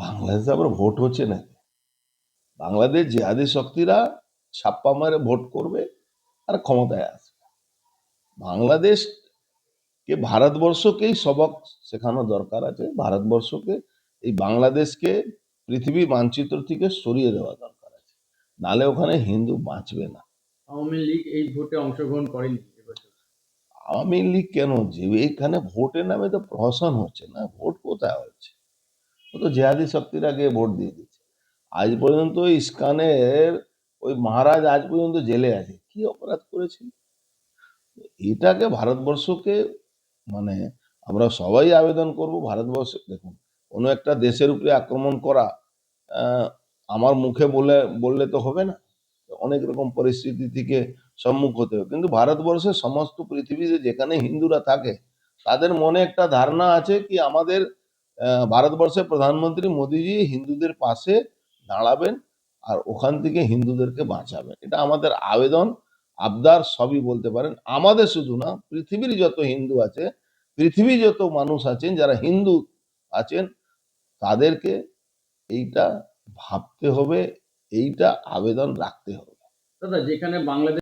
বাংলাদেশে আবার ভোট হচ্ছে না। বাংলাদেশ জেহাদি শক্তিরা ছাপ্পা মারে ভোট করবে আর ক্ষমতায় আসবে। বাংলাদেশকে ভারতবর্ষকেই সবক শেখানো দরকার আছে। ভারতবর্ষকে এই বাংলাদেশকে পৃথিবী মানচিত্র থেকে সরিয়ে দেওয়া দরকার আছে। নালে ওখানে হিন্দু বাঁচবে না। আওয়ামী লীগ এই ভোটে অংশগ্রহণ করেনি আওয়ামী লীগ কেন? যে এইখানে ভোটের নামে তো প্রহসন হচ্ছে না। ভোট কোথায় হচ্ছে? ও তো জেহাদি শক্তির আগে ভোট দিয়ে দিচ্ছে আজ পর্যন্ত ইস্কানের, ওই মহারাজ আজ পর্যন্ত জেলে আছে। কি অপরাধ করেছিল এটাকে ভারতবর্ষকে মানে আমরা সবাই আবেদন করব ভারতবর্ষ। দেখুন, কোনো একটা দেশের উপরে আক্রমণ করা আমার মুখে বলে, বললে তো হবে না। অনেক রকম পরিস্থিতি থেকে সম্মুখ হতে হবে। কিন্তু ভারতবর্ষের সমস্ত পৃথিবীতে যেখানে হিন্দুরা থাকে, তাদের মনে একটা ধারণা আছে কি আমাদের ভারতবর্ষের প্রধানমন্ত্রী মোদিজি হিন্দুদের পাশে দাঁড়াবেন আর ওখান থেকে হিন্দুদেরকে বাঁচাবেন। এটা আমাদের আবেদন, আবদার সবই বলতে পারেন। আমাদের শুধু না, পৃথিবীর যত হিন্দু আছে পৃথিবী যত মানুষ আছেন, যারা হিন্দু আছেন, তাদেরকে এইটা ভাবতে হবে, এইটা আবেদন রাখতে হবে। দাদা, যেখানে বাংলাদেশ